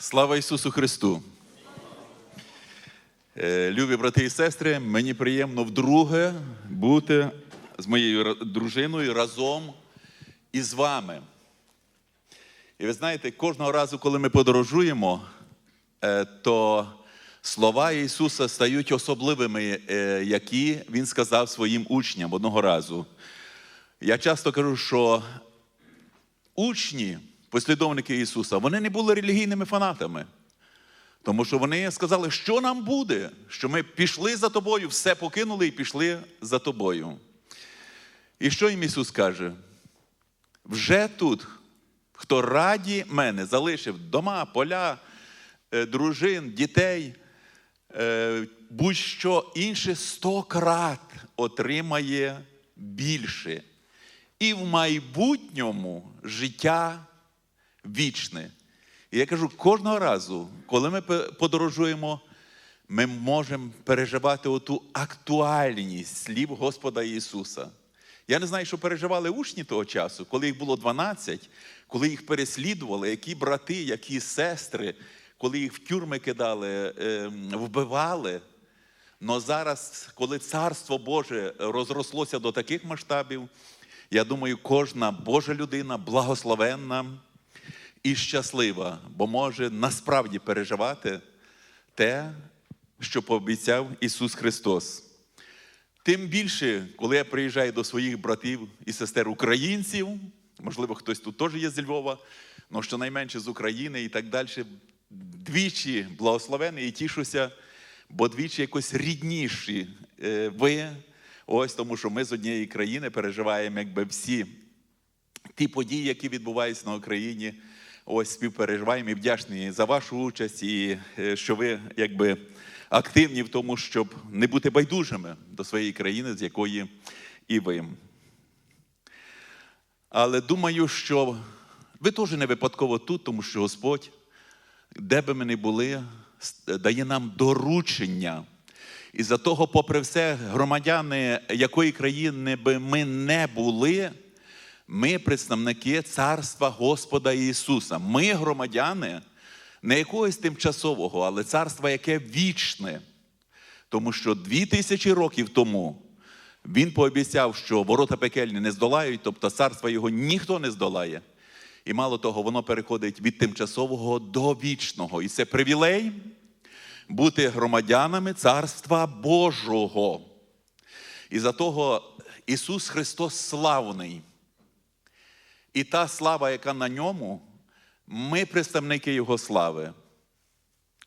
Слава Ісусу Христу! Е, Любі брати і сестри, мені приємно вдруге бути з моєю дружиною разом із вами. І ви знаєте, кожного разу, коли ми подорожуємо, е, то слова Ісуса стають особливими, е, які Він сказав своїм учням одного разу. Я часто кажу, що учні, послідовники Ісуса, вони не були релігійними фанатами. Тому що вони сказали, що нам буде, що ми пішли за тобою, все покинули і пішли за тобою. І що їм Ісус каже? Вже тут, хто раді мене залишив дома, поля, е, дружин, дітей, е, будь-що інше сто крат отримає більше. І в майбутньому життя вічне. І я кажу, кожного разу, коли ми подорожуємо, ми можемо переживати оту актуальність слів Господа Ісуса. Я не знаю, що переживали учні того часу, коли їх було 12, коли їх переслідували, які брати, які сестри, коли їх в тюрми кидали, ем, вбивали. Но зараз, коли Царство Боже розрослося до таких масштабів, я думаю, кожна Божа людина благословенна і щаслива, бо може насправді переживати те, що пообіцяв Ісус Христос. Тим більше, коли я приїжджаю до своїх братів і сестер українців, можливо, хтось тут теж є з Львова, але щонайменше з України і так далі, двічі благословений і тішуся, бо двічі якось рідніші е, ви. Ось тому, що ми з однієї країни переживаємо якби всі ті події, які відбуваються на Україні. Ось співпереживаємо і вдячні за вашу участь, і е, що ви якби активні в тому, щоб не бути байдужими до своєї країни, з якої і ви. Але думаю, що ви теж не випадково тут, тому що Господь, де би ми не були, дає нам доручення. І за того, попри все, громадяни якої країни би ми не були, ми представники Царства Господа Ісуса. Ми громадяни не якогось тимчасового, але царства, яке вічне. Тому що дві тисячі років тому він пообіцяв, що ворота пекельні не здолають, тобто царства його ніхто не здолає. І мало того, воно переходить від тимчасового до вічного. І це привілей бути громадянами Царства Божого. І за того Ісус Христос славний. І та слава, яка на ньому, ми представники Його слави.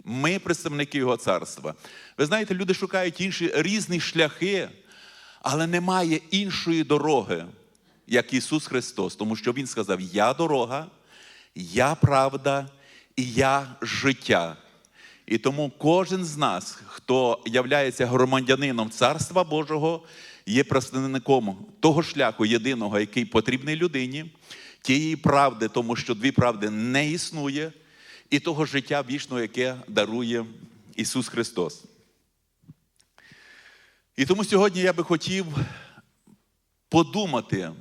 Ми представники Його царства. Ви знаєте, люди шукають інші різні шляхи, але немає іншої дороги, як Ісус Христос, тому що Він сказав: Я дорога, я правда і я життя. І тому кожен з нас, хто являється громадянином Царства Божого, є представником того шляху єдиного, який потрібний людині, тієї правди, тому що дві правди не існує, і того життя вічного, яке дарує Ісус Христос. І тому сьогодні я би хотів подумати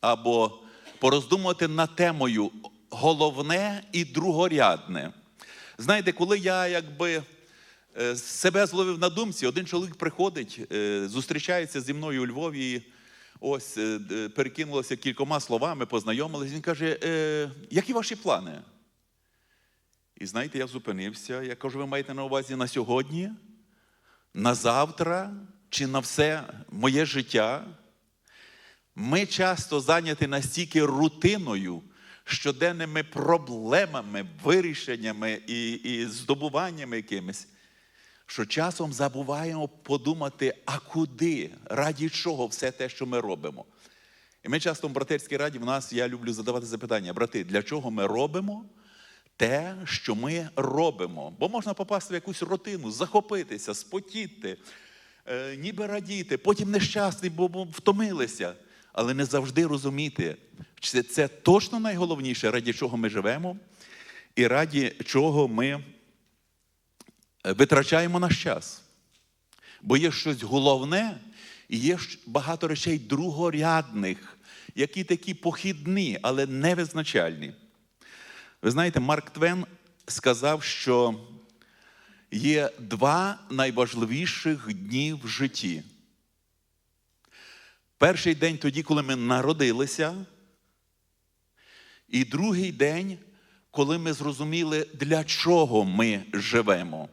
або пороздумувати над темою головне і другорядне. Знаєте, коли я якби е, себе зловив на думці, один чоловік приходить, е, зустрічається зі мною у Львові. Ось е, перекинулося кількома словами, познайомились. Він каже: е, які ваші плани? І знаєте, я зупинився. Я кажу, ви маєте на увазі на сьогодні, на завтра чи на все моє життя? Ми часто зайняті настільки рутиною, щоденними проблемами, вирішеннями і, і здобуваннями якимись, що часом забуваємо подумати, а куди, раді чого все те, що ми робимо. І ми часто в братерській раді в нас я люблю задавати запитання: брати, для чого ми робимо те, що ми робимо? Бо можна попасти в якусь рутину, захопитися, спотіти, е, ніби радіти, потім нещасний, бо втомилися. Але не завжди розуміти, чи це точно найголовніше, раді чого ми живемо, і раді чого ми витрачаємо наш час. Бо є щось головне, і є багато речей другорядних, які такі похідні, але невизначальні. Ви знаєте, Марк Твен сказав, що є два найважливіших дні в житті. Перший день тоді, коли ми народилися, і другий день, коли ми зрозуміли, для чого ми живемо.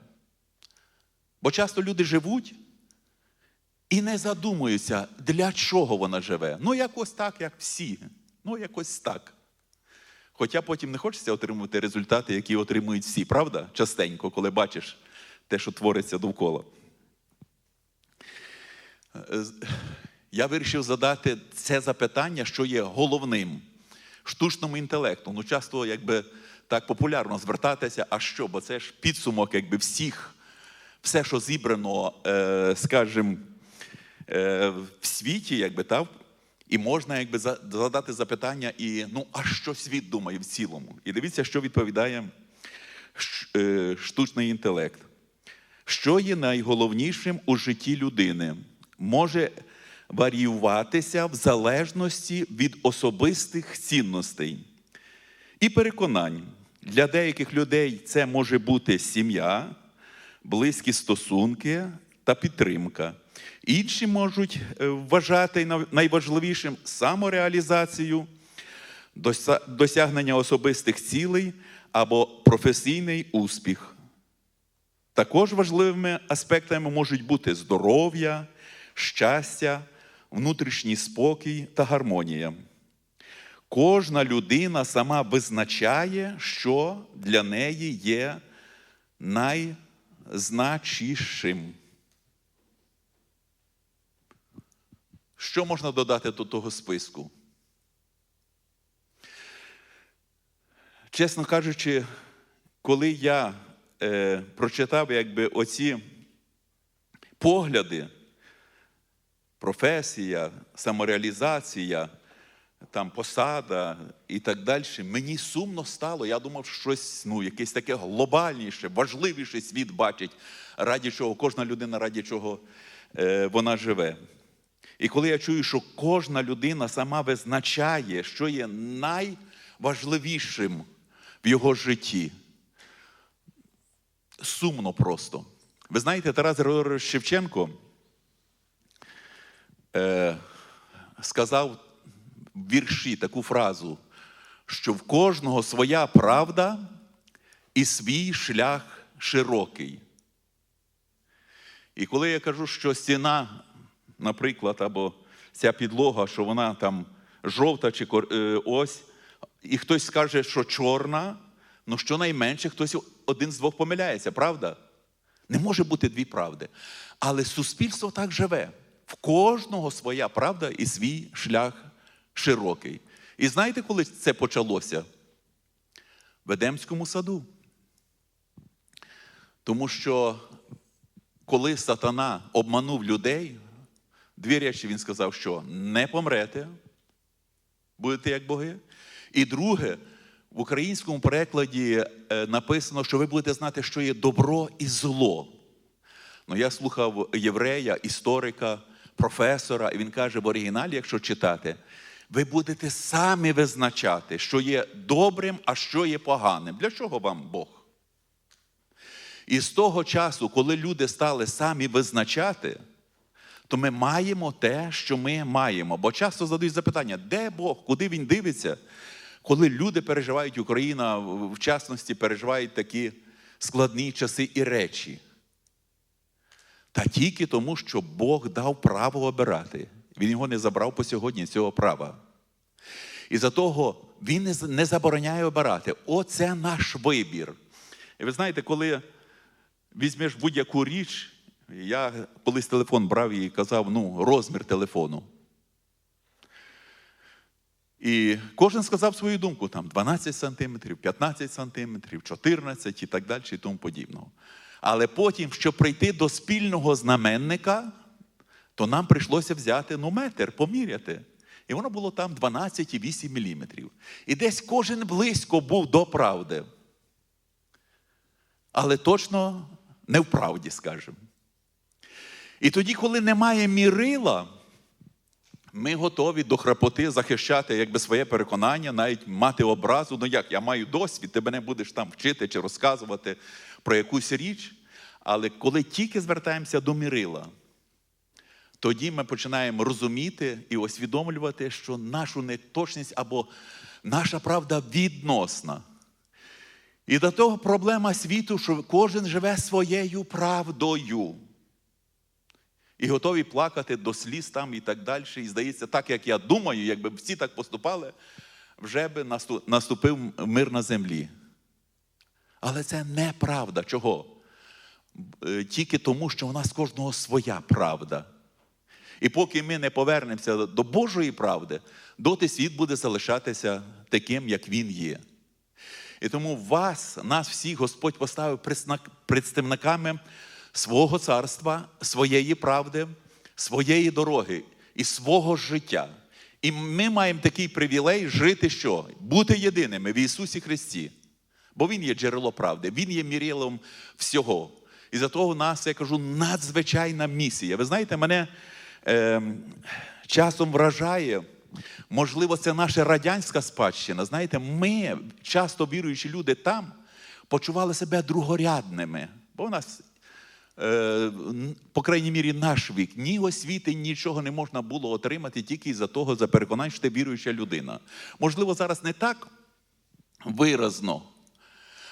Бо часто люди живуть і не задумуються, для чого вона живе. Ну, якось так, як всі. Ну, якось так. Хоча потім не хочеться отримувати результати, які отримують всі, правда? Частенько, коли бачиш те, що твориться довкола. Е, Я вирішив задати це запитання, що є головним штучному інтелекту. Ну, часто якби так популярно звертатися, а що? Бо це ж підсумок якби всіх, все, що зібрано, е, скажімо, е, в світі, якби так, і можна якби задати запитання, і ну, а що світ думає в цілому? І дивіться, що відповідає е, штучний інтелект. Що є найголовнішим у житті людини? Може варіюватися в залежності від особистих цінностей і переконань. Для деяких людей це може бути сім'я, близькі стосунки та підтримка. Інші можуть е, вважати найважливішим самореалізацію, досягнення особистих цілей або професійний успіх. Також важливими аспектами можуть бути здоров'я, щастя, внутрішній спокій та гармонія. Кожна людина сама визначає, що для неї є найзначішим. Що можна додати до того списку? Чесно кажучи, коли я е, прочитав якби оці погляди, професія, самореалізація, там посада і так далі, мені сумно стало. Я думав, щось, ну, якесь таке глобальніше, важливіше світ бачить, раді чого кожна людина, раді чого е, вона живе. І коли я чую, що кожна людина сама визначає, що є найважливішим в його житті, сумно просто. Ви знаєте, Тарас Григорович Шевченко е, сказав вірші таку фразу, що в кожного своя правда і свій шлях широкий. І коли я кажу, що стіна, наприклад, або ця підлога, що вона там жовта чи е, ось, і хтось скаже, що чорна, ну щонайменше хтось один з двох помиляється, правда? Не може бути дві правди. Але суспільство так живе. В кожного своя правда і свій шлях широкий. І знаєте, коли це почалося? В Едемському саду. Тому що коли сатана обманув людей, дві речі він сказав, що не помрете, будете як боги. І друге, в українському перекладі е, написано, що ви будете знати, що є добро і зло. Ну, я слухав єврея, історика, професора, і він каже: в оригіналі, якщо читати, ви будете самі визначати, що є добрим, а що є поганим. Для чого вам Бог? І з того часу, коли люди стали самі визначати, то ми маємо те, що ми маємо. Бо часто задають запитання, де Бог, куди він дивиться, коли люди переживають, Україна, в частності, переживають такі складні часи і речі. Та тільки тому, що Бог дав право обирати. Він його не забрав по сьогодні цього права. І за того він не забороняє обирати. Оце наш вибір. І ви знаєте, коли візьмеш будь-яку річ, я колись телефон брав і казав, ну, розмір телефону. І кожен сказав свою думку, там 12 сантиметрів, 15 сантиметрів, 14 і так далі, і тому подібного. Але потім, щоб прийти до спільного знаменника, то нам прийшлося взяти ну, метр, поміряти. І воно було там 12,8 міліметрів. І десь кожен близько був до правди. Але точно не в правді, скажімо. І тоді, коли немає мірила, Ми готові до храпоти захищати якби своє переконання, навіть мати образу. Ну як, я маю досвід, ти мене будеш там вчити чи розказувати про якусь річ. Але коли тільки звертаємося до мірила, тоді ми починаємо розуміти і усвідомлювати, що нашу неточність або наша правда відносна. І до того проблема світу, що кожен живе своєю правдою. І готові плакати до сліз там і так далі. І здається, так як я думаю, якби всі так поступали, вже би наступив мир на землі. Але це неправда. Чого? Е, Тільки тому, що у нас кожного своя правда. І поки ми не повернемося до Божої правди, доти світ буде залишатися таким, як він є. І тому вас, нас всіх, Господь поставив представниками свого царства, своєї правди, своєї дороги і свого життя. І ми маємо такий привілей жити що? Бути єдиними в Ісусі Христі. Бо Він є джерело правди, Він є мірілом всього. І за того у нас, я кажу, надзвичайна місія. Ви знаєте, мене е, часом вражає, можливо, це наша радянська спадщина. Знаєте, ми, часто віруючі люди там, почували себе другорядними. Бо у нас, е, по крайній мірі, наш вік, ні освіти, нічого не можна було отримати тільки із-за того, за переконання, що ти віруюча людина. Можливо, зараз не так виразно.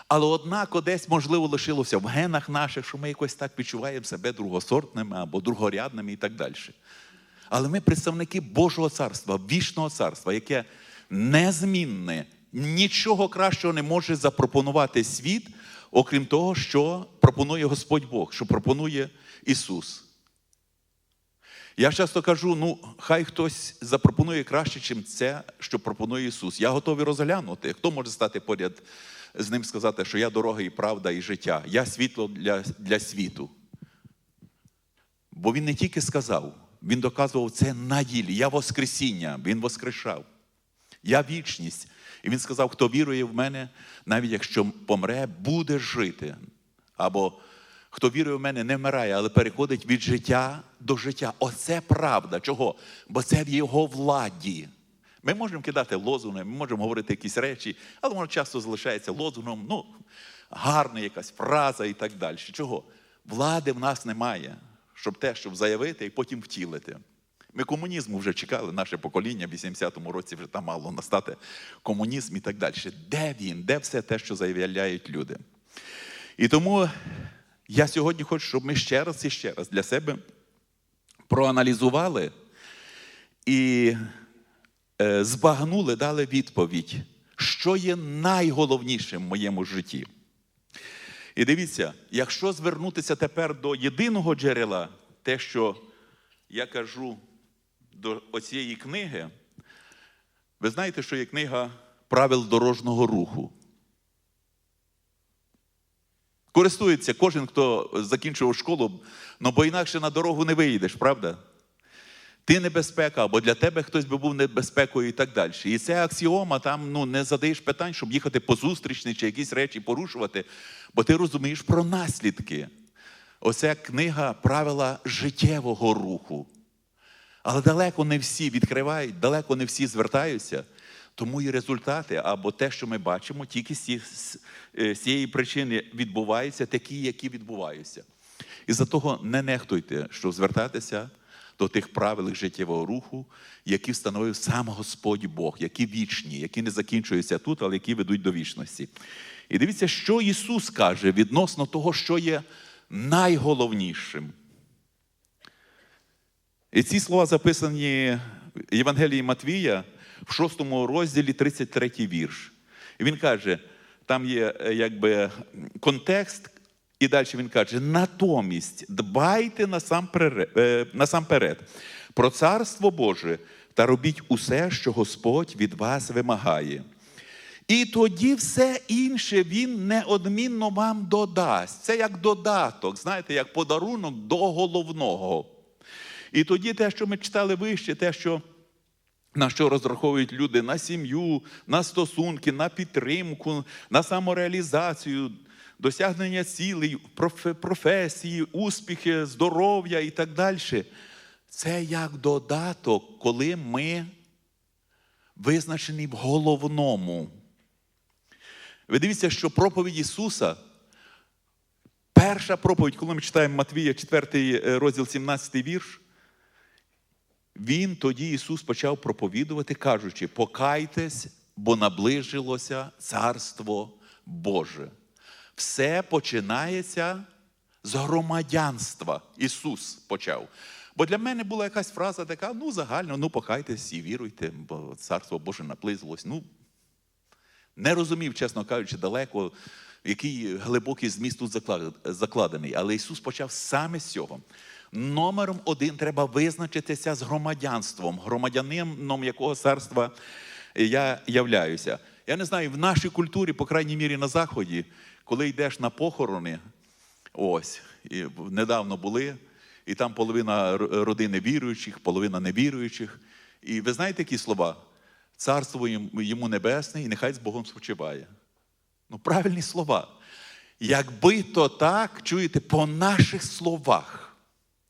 Але однак десь, можливо, лишилося в генах наших, що ми якось так відчуваємо себе другосортними або другорядними і так далі. Але ми представники Божого царства, вічного царства, яке незмінне, нічого кращого не може запропонувати світ, окрім того, що пропонує Господь Бог, що пропонує Ісус. Я часто кажу: ну, хай хтось запропонує краще, ніж це, що пропонує Ісус. Я готовий розглянути. Хто може стати поряд з ним сказати, що я дорога і правда, і життя, я світло для, для світу. Бо він не тільки сказав, він доказував це на ділі. Я Воскресіння, він воскрешав. Я вічність. І він сказав, хто вірує в мене, навіть якщо помре, буде жити. Або хто вірує в мене, не вмирає, але переходить від життя до життя. Оце правда. Чого? Бо це в його владі. Ми можемо кидати лозунги, ми можемо говорити якісь речі, але воно часто залишається лозунгом, ну, гарна якась фраза і так далі. Чого? Влади в нас немає, щоб те, щоб заявити і потім втілити. Ми комунізму вже чекали, наше покоління в 80-му році вже там мало настати комунізм і так далі. Де він? Де все те, що заявляють люди? І тому я сьогодні хочу, щоб ми ще раз і ще раз для себе проаналізували і збагнули, дали відповідь, що є найголовнішим в моєму житті. І дивіться, якщо звернутися тепер до єдиного джерела, те, що я кажу до оцієї книги, ви знаєте, що є книга правил дорожнього руху. Користується кожен, хто закінчував школу, ну бо інакше на дорогу не виїдеш, правда? Ти небезпека, або для тебе хтось би був небезпекою і так далі. І це аксіома, там ну, не задаєш питань, щоб їхати по зустрічні чи якісь речі порушувати, бо ти розумієш про наслідки. Оця книга правила життєвого руху. Але далеко не всі відкривають, далеко не всі звертаються. Тому і результати, або те, що ми бачимо, тільки з е, цієї причини відбуваються такі, які відбуваються. І за того не нехтуйте, що звертатися до тих правил життєвого руху, які встановив сам Господь Бог, які вічні, які не закінчуються тут, але які ведуть до вічності. І дивіться, що Ісус каже відносно того, що є найголовнішим. І ці слова записані в Євангелії Матвія в 6 розділі 33 вірш. І він каже: там є е, якби контекст, і далі він каже: натомість дбайте е, насамперед про царство Боже та робіть усе, що Господь від вас вимагає. І тоді все інше він неодмінно вам додасть. Це як додаток, знаєте, як подарунок до головного. І тоді те, що ми читали вище, те, що, на що розраховують люди на сім'ю, на стосунки, на підтримку, на самореалізацію, досягнення цілей, професії, успіхи, здоров'я і так далі. Це як додаток, коли ми визначені в головному. Ви дивіться, що проповідь Ісуса, перша проповідь, коли ми читаємо Матвія, 4 розділ, 17 вірш, він тоді Ісус почав проповідувати, кажучи: покайтесь, бо наближилося Царство Боже. Все починається з громадянства. Ісус почав. Бо для мене була якась фраза така: ну, загально, ну покайтесь і віруйте, бо Царство Боже наблизилось. Ну, не розумів, чесно кажучи, далеко, який глибокий зміст тут закладений. Але Ісус почав саме з цього. Номером один треба визначитися з громадянством, громадянином якого царства я являюся. Я не знаю, в нашій культурі, по крайній мірі на Заході, коли йдеш на похорони, ось, і недавно були, і там половина родини віруючих, половина невіруючих. І ви знаєте які слова? Царство йому небесне, і нехай з Богом спочиває. Ну, правильні слова. Якби то так, чуєте, по наших словах,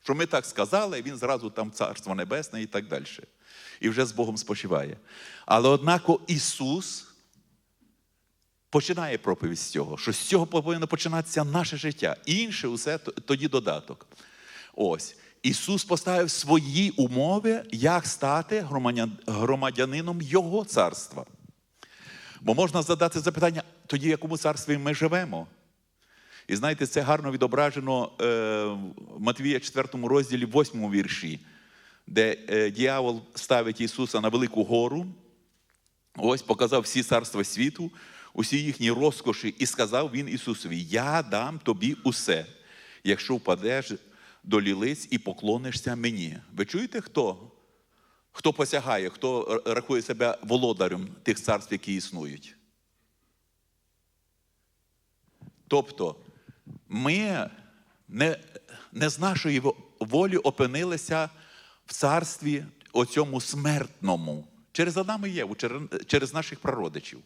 що ми так сказали, він зразу там царство небесне і так далі. І вже з Богом спочиває. Але однако Ісус починає проповідь з цього, що з цього повинно починатися наше життя. Інше усе тоді додаток. Ось. Ісус поставив свої умови, як стати громадянином Його царства. Бо можна задати запитання, тоді в якому царстві ми живемо? І знаєте, це гарно відображено е, в Матвія 4 розділі, 8 вірші, де е, діявол ставить Ісуса на велику гору, ось показав всі царства світу, усі їхні розкоші, і сказав він Ісусові: Я дам тобі усе, якщо впадеш до лілиць і поклонишся мені. Ви чуєте, хто? Хто посягає, хто рахує себе володарем тих царств, які існують? Тобто, ми не, не з нашої волі опинилися в царстві оцьому смертному. Через Адама Єву, через наших прародичів.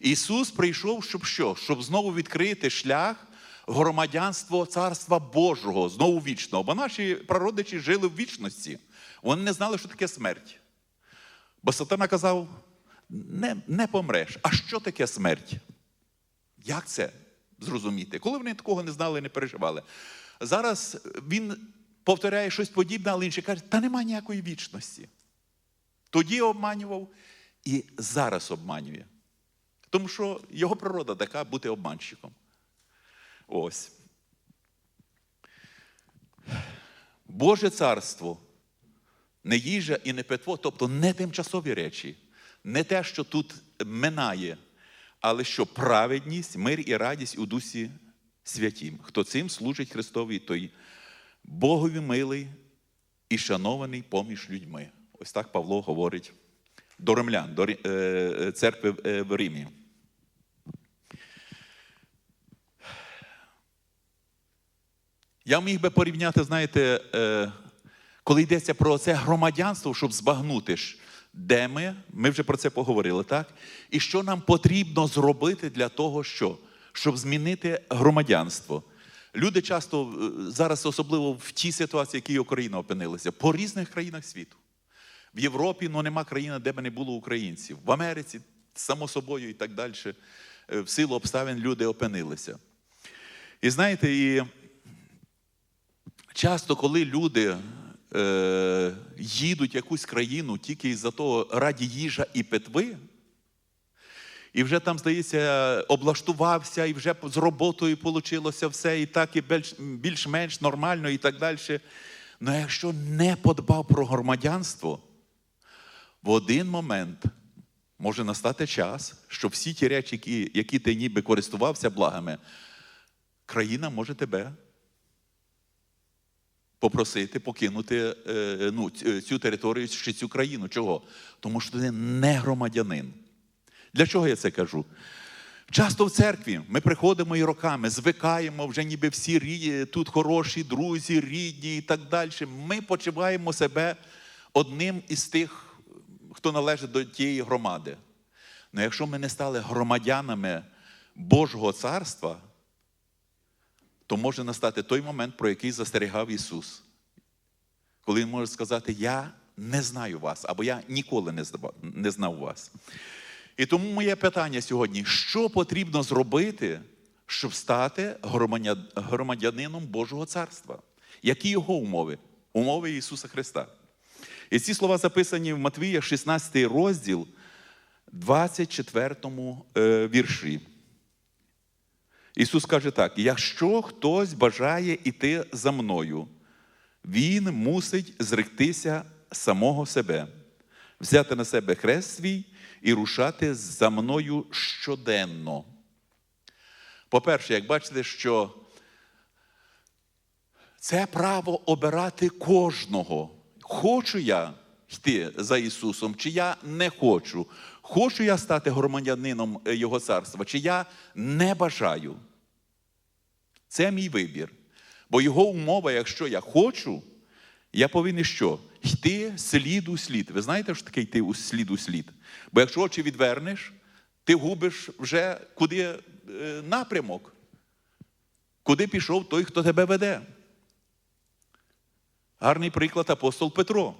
Ісус прийшов, щоб що? Щоб знову відкрити шлях громадянство Царства Божого, знову вічного. Бо наші прародичі жили в вічності. Вони не знали, що таке смерть. Бо сатана казав: не, не помреш. А що таке смерть? Як це зрозуміти? Коли вони такого не знали, і не переживали. Зараз він повторяє щось подібне, але інший каже, та нема ніякої вічності. Тоді обманював і зараз обманює. Тому що його природа така бути обманщиком. Ось. Боже царство не їжа і не питво, тобто не тимчасові речі, не те, що тут минає, але що праведність, мир і радість у дусі святім. Хто цим служить Христові, той Богові милий і шанований поміж людьми. Ось так Павло говорить до римлян, до е, церкви е, в Римі. Я міг би порівняти, знаєте, е, коли йдеться про це громадянство, щоб збагнути, де ми, ми вже про це поговорили, так? І що нам потрібно зробити для того, що? щоб змінити громадянство. Люди часто е, зараз, особливо в тій ситуації, в якій Україна опинилася, по різних країнах світу. В Європі ну, нема країни, де б не було українців. В Америці, само собою, і так далі. Е, В силу обставин люди опинилися. І знаєте, і часто, коли люди е, їдуть в якусь країну тільки із-за того раді їжа і питви, і вже там, здається, облаштувався, і вже з роботою вийшло все, і так, і більш- більш-менш нормально, і так далі. Ну якщо не подбав про громадянство, в один момент може настати час, що всі ті речі, які, які ти ніби користувався благами, країна може тебе попросити покинути е, ну, цю територію чи цю країну. Чого? Тому що ти не громадянин. Для чого я це кажу? Часто в церкві ми приходимо і роками, звикаємо, вже ніби всі тут хороші, друзі, рідні і так далі. Ми почуваємо себе одним із тих, хто належить до тієї громади. Але якщо ми не стали громадянами Божого царства, то може настати той момент, про який застерігав Ісус. коли він може сказати, я не знаю вас, або я ніколи не знав, вас. І тому моє питання сьогодні: що потрібно зробити, щоб стати громадянином Божого Царства? Які його умови? Умови Ісуса Христа. І ці слова записані в Матвія, 16 розділ, 24 е, вірші. Ісус каже так: якщо хтось бажає іти за мною, він мусить зректися самого себе, взяти на себе хрест свій і рушати за мною щоденно. По-перше, як бачите, що це право обирати кожного. Хочу я йти за Ісусом, чи я не хочу. Хочу я стати громадянином е, Його царства, чи я не бажаю. Це мій вибір. Бо його умова, якщо я хочу, я повинен що? Йти слід у слід. Ви знаєте, що таке йти слід у слід? Бо якщо очі відвернеш, ти губиш вже куди е, напрямок, куди пішов той, хто тебе веде. Гарний приклад апостол Петро.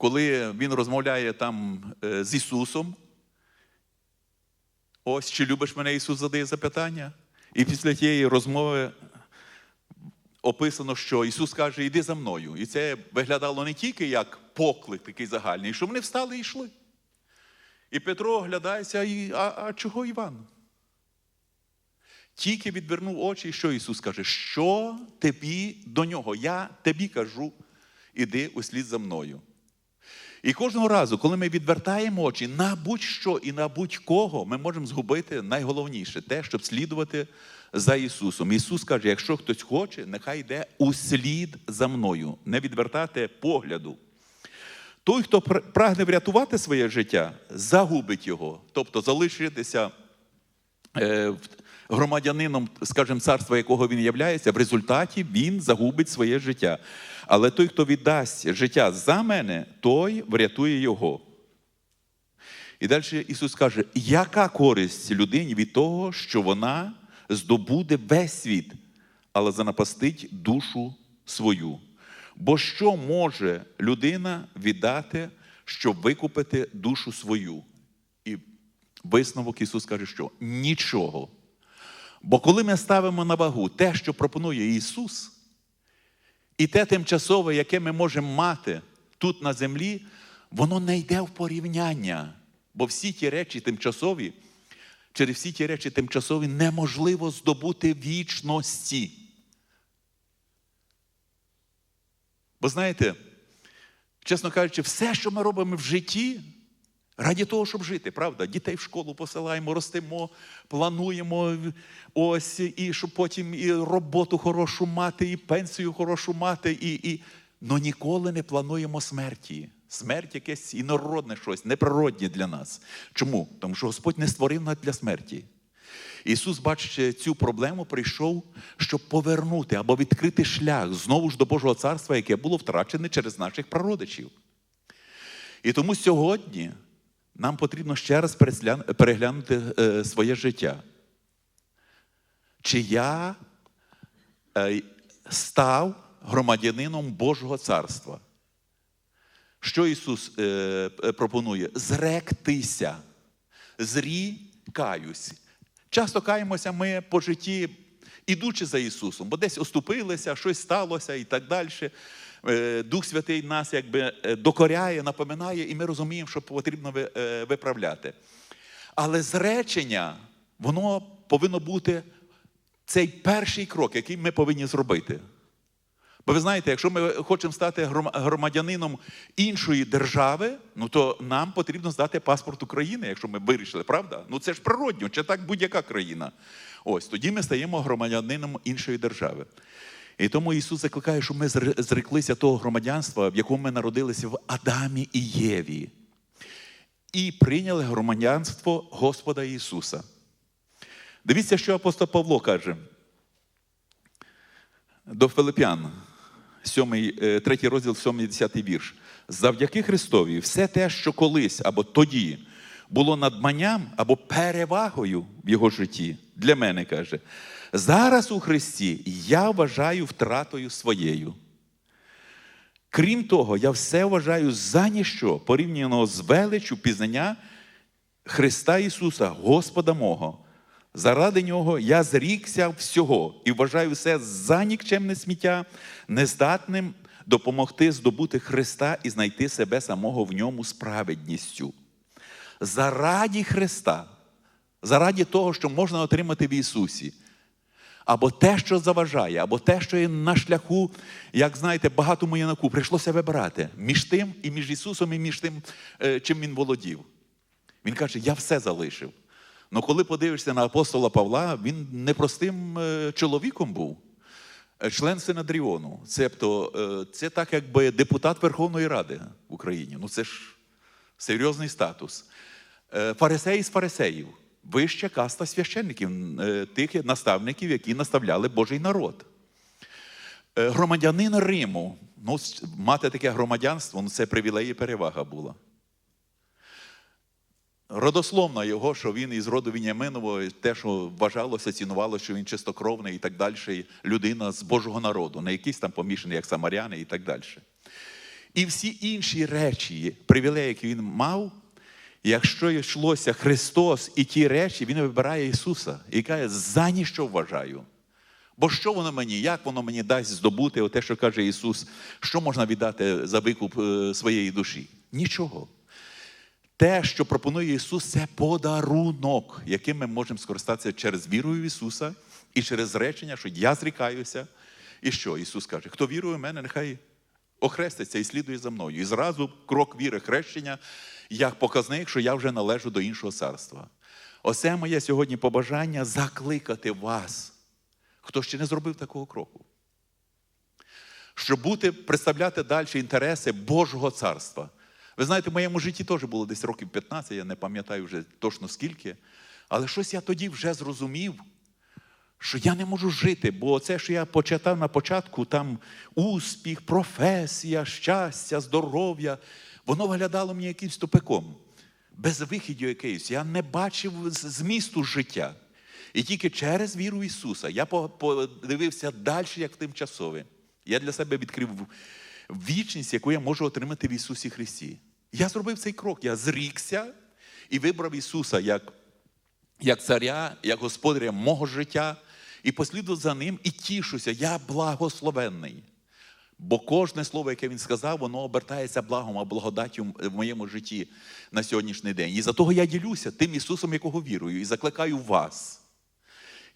Коли він розмовляє там е, з Ісусом, ось чи любиш мене Ісус задає запитання. І після тієї розмови описано, що Ісус каже, іди за мною. І це виглядало не тільки як поклик такий загальний, що вони встали і йшли. І Петро оглядається, і, а, а чого Іван? Тільки відвернув очі, і що Ісус каже? Що тобі до нього? Я тобі кажу, іди услід за мною. І кожного разу, коли ми відвертаємо очі на будь-що і на будь-кого, ми можемо згубити найголовніше те, щоб слідувати за Ісусом. Ісус каже: якщо хтось хоче, нехай йде услід за мною, не відвертати погляду. Той, хто прагне врятувати своє життя, загубить його, тобто залишитися е, громадянином, скажімо, царства, якого він являється, в результаті він загубить своє життя. Але той, хто віддасть життя за мене, той врятує його. І далі Ісус каже, яка користь людині від того, що вона здобуде весь світ, але занапастить душу свою. Бо що може людина віддати, щоб викупити душу свою? І висновок Ісус каже, що нічого. Бо коли ми ставимо на вагу те, що пропонує Ісус, і те тимчасове, яке ми можемо мати тут на землі, воно не йде в порівняння. Бо всі ті речі тимчасові, через всі ті речі тимчасові неможливо здобути вічності. Бо знаєте, чесно кажучи, все, що ми робимо в житті, раді того, щоб жити, правда? Дітей в школу посилаємо, ростимо, плануємо ось, і щоб потім і роботу хорошу мати, і пенсію хорошу мати, і, і... но ніколи не плануємо смерті. Смерть якесь інородне щось, неприроднє для нас. Чому? Тому що Господь не створив нас для смерті. Ісус, бачачи цю проблему, прийшов, щоб повернути або відкрити шлях знову ж до Божого царства, яке було втрачене через наших прародичів. І тому сьогодні нам потрібно ще раз переглянути е, своє життя. Чи я е, став громадянином Божого царства? Що Ісус е, пропонує? Зректися, зрікаюсь. Часто каємося ми по житті, ідучи за Ісусом, бо десь оступилися, щось сталося і так далі. Е, Дух Святий нас якби е, докоряє, напоминає, і ми розуміємо, що потрібно е, виправляти. Але зречення, воно повинно бути цей перший крок, який ми повинні зробити. Бо ви знаєте, якщо ми хочемо стати громадянином іншої держави, ну то нам потрібно здати паспорт України, якщо ми вирішили, правда? Ну це ж природньо, чи так будь-яка країна. Ось тоді ми стаємо громадянином іншої держави. І тому Ісус закликає, щоб ми зреклися того громадянства, в якому ми народилися в Адамі і Єві, і прийняли громадянство Господа Ісуса. Дивіться, що апостол Павло каже до Филип'ян, 7, 3 розділ, 7, 10 вірш. Завдяки Христові, все те, що колись або тоді було надманням або перевагою в його житті, для мене каже, зараз у Христі я вважаю втратою своєю. Крім того, я все вважаю за ніщо порівняно з величю пізнання Христа Ісуса, Господа мого. Заради нього я зрікся всього і вважаю все за нікчемне сміття, нездатним допомогти здобути Христа і знайти себе самого в ньому справедністю. Зараді Христа, зараді того, що можна отримати в Ісусі. Або те, що заважає, або те, що є на шляху, як знаєте, багатому юнаку прийшлося вибирати між тим і між Ісусом, і між тим, е, чим він володів. Він каже: Я все залишив. Ну коли подивишся на апостола Павла, він непростим е, чоловіком був, Е, член Синадріону. Цебто, це так, якби депутат Верховної Ради в Україні. Ну це ж серйозний статус. Фарисей з фарисеїв, вища каста священників, е, тих наставників, які наставляли Божий народ. Е, Громадянин Риму, ну, мати таке громадянство, ну, це привілей і перевага була. Родословна його, що він із роду Віняминового, те, що вважалося, цінувалося, що він чистокровний і так далі, людина з Божого народу, не якийсь там помішаний, як самаряни і так далі. І всі інші речі, привілеї, які він мав, якщо йшлося Христос і ті речі, він вибирає Ісуса і каже, за ніщо вважаю. Бо що воно мені, як воно мені дасть здобути, те, що каже Ісус, що можна віддати за викуп е, своєї душі? Нічого. Те, що пропонує Ісус, це подарунок, яким ми можемо скористатися через віру в Ісуса і через речення, що я зрікаюся. І що Ісус каже: хто вірує в мене, нехай охреститься і слідує за мною. І зразу крок віри хрещення, як показник, що я вже належу до іншого царства. Оце моє сьогодні побажання закликати вас, хто ще не зробив такого кроку. Щоб бути, представляти далі інтереси Божого царства. Ви знаєте, в моєму житті теж було десь років 15, я не пам'ятаю вже точно скільки. Але щось я тоді вже зрозумів, що я не можу жити, бо це, що я почитав на початку, там успіх, професія, щастя, здоров'я, воно виглядало мені якимсь тупиком, без вихідю якийсь. Я не бачив змісту життя. І тільки через віру Ісуса я подивився далі, як тимчасове. Я для себе відкрив вічність, яку я можу отримати в Ісусі Христі. Я зробив цей крок, я зрікся і вибрав Ісуса як як царя, як господаря мого життя, і послідував за ним і тішуся, я благословенний. Бо кожне слово, яке він сказав, воно обертається благом, а благодаттю в моєму житті на сьогоднішній день. І за того я ділюся тим Ісусом, якого вірую, і закликаю вас.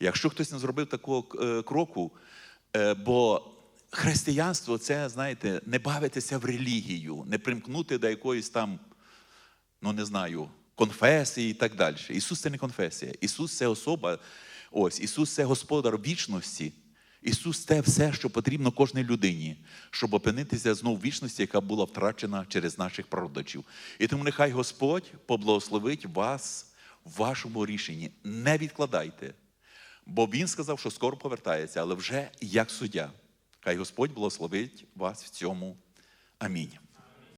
Якщо хтось не зробив такого е, кроку, е, бо християнство це, знаєте, не бавитися в релігію, не примкнути до якоїсь там ну не знаю, конфесії і так далі. Ісус це не конфесія. Ісус це особа. Ось, Ісус це Господар вічності. Ісус це все, що потрібно кожній людині, щоб опинитися знову вічності, яка була втрачена через наших прародичів. І тому нехай Господь поблагословить вас в вашому рішенні. Не відкладайте. Бо Він сказав, що скоро повертається, але вже як суддя. Хай Господь благословить вас в цьому. Амінь.